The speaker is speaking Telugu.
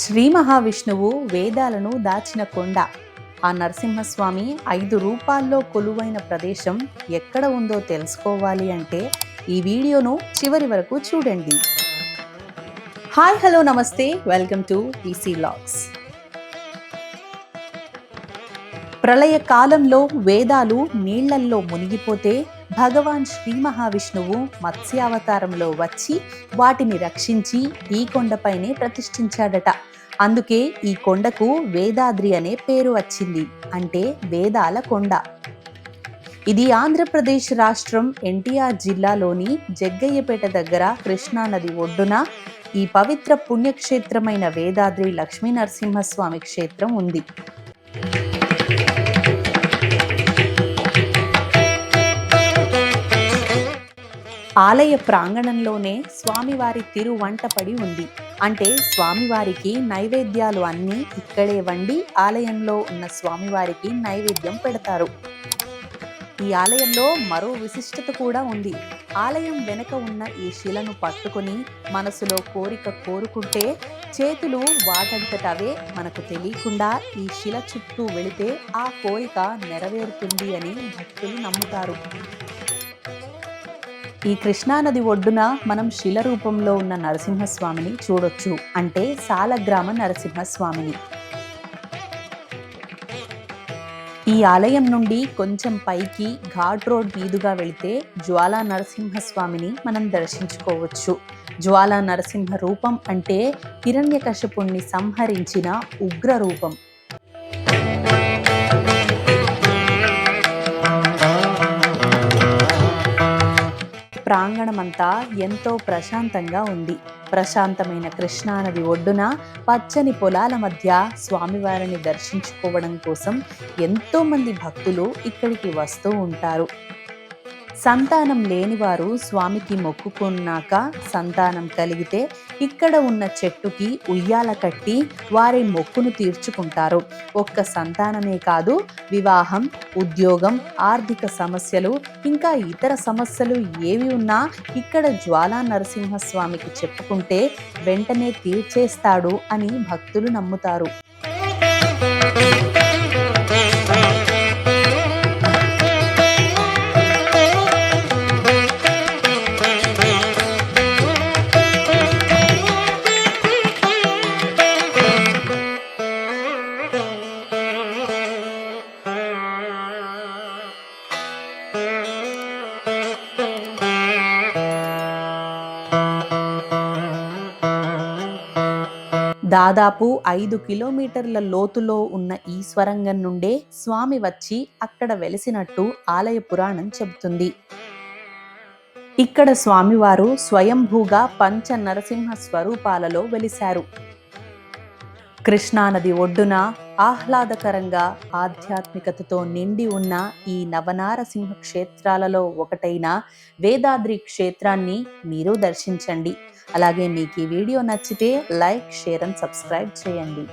శ్రీ మహావిష్ణువు వేదాలను దాచిన కొండ. ఆ నరసింహస్వామి ఐదు రూపాల్లో కొలువైన ప్రదేశం ఎక్కడ ఉందో తెలుసుకోవాలి అంటే ఈ వీడియోను చివరి వరకు చూడండి. Hi hello namaste. Welcome to easy logs. ప్రళయ కాలంలో వేదాలు నీళ్ళల్లో మునిగిపోతే భగవాన్ శ్రీ మహావిష్ణువు మత్స్యావతారంలో వచ్చి వాటిని రక్షించి ఈ కొండపైనే ప్రతిష్ఠించాడట. అందుకే ఈ కొండకు వేదాద్రి అనే పేరు వచ్చింది. అంటే వేదాల కొండ. ఇది ఆంధ్రప్రదేశ్ రాష్ట్రం ఎన్టీఆర్ జిల్లాలోని జగ్గయ్యపేట దగ్గర కృష్ణానది ఒడ్డున ఈ పవిత్ర పుణ్యక్షేత్రమైన వేదాద్రి లక్ష్మీ నరసింహస్వామి క్షేత్రం ఉంది. ఆలయ ప్రాంగణంలోనే స్వామివారి తిరువంటపడి ఉంది. అంటే స్వామివారికి నైవేద్యాలు అన్నీ ఇక్కడే వండి ఆలయంలో ఉన్న స్వామివారికి నైవేద్యం పెడతారు. ఈ ఆలయంలో మరో విశిష్టత కూడా ఉంది. ఆలయం వెనక ఉన్న ఈ శిలను పట్టుకొని మనసులో కోరిక కోరుకుంటే చేతులు వాటంతటవే మనకు తెలియకుండా ఈ శిల చుట్టూ వెళితే ఆ కోరిక నెరవేరుతుంది అని భక్తులు నమ్ముతారు. ఈ కృష్ణానది ఒడ్డున మనం శిల రూపంలో ఉన్న నరసింహస్వామిని చూడొచ్చు. అంటే సాలగ్రామ నరసింహస్వామిని. ఈ ఆలయం నుండి కొంచెం పైకి ఘాట్ రోడ్ మీదుగా వెళితే జ్వాలా నరసింహస్వామిని మనం దర్శించుకోవచ్చు. జ్వాలా నరసింహ రూపం అంటే హిరణ్యకశపుణ్ణి సంహరించిన ఉగ్ర రూపం. ప్రాంగణమంతా ఎంతో ప్రశాంతంగా ఉంది. ప్రశాంతమైన కృష్ణానది ఒడ్డున పచ్చని పొలాల మధ్య స్వామివారిని దర్శించుకోవడం కోసం ఎంతోమంది భక్తులు ఇక్కడికి వస్తూ ఉంటారు. సంతానం లేనివారు స్వామికి మొక్కుకున్నాక సంతానం కలిగితే ఇక్కడ ఉన్న చెట్టుకి ఉయ్యాల కట్టి వారి మొక్కును తీర్చుకుంటారు. ఒక్క సంతానమే కాదు వివాహం ఉద్యోగం ఆర్థిక సమస్యలు ఇంకా ఇతర సమస్యలు ఏవి ఉన్నా ఇక్కడ జ్వాలా నరసింహస్వామికి చెప్పుకుంటే వెంటనే తీర్చేస్తాడు అని భక్తులు నమ్ముతారు. దాదాపు ఐదు కిలోమీటర్ల లోతులో ఉన్న ఈ స్వరంగం నుండే స్వామి వచ్చి అక్కడ వెలిసినట్టు ఆలయ పురాణం చెబుతుంది. ఇక్కడ స్వామివారు స్వయంభూగా పంచ నరసింహ స్వరూపాలలో వెలిశారు. కృష్ణానది ఒడ్డున ఆహ్లాదకరంగా ఆధ్యాత్మికతతో నిండి ఉన్న ఈ నవనారసింహ క్షేత్రాలలో ఒకటైన వేదాద్రి క్షేత్రాన్ని మీరు దర్శించండి. అలాగే మీకు ఈ వీడియో నచ్చితే లైక్ షేర్ అండ్ సబ్స్క్రైబ్ చేయండి.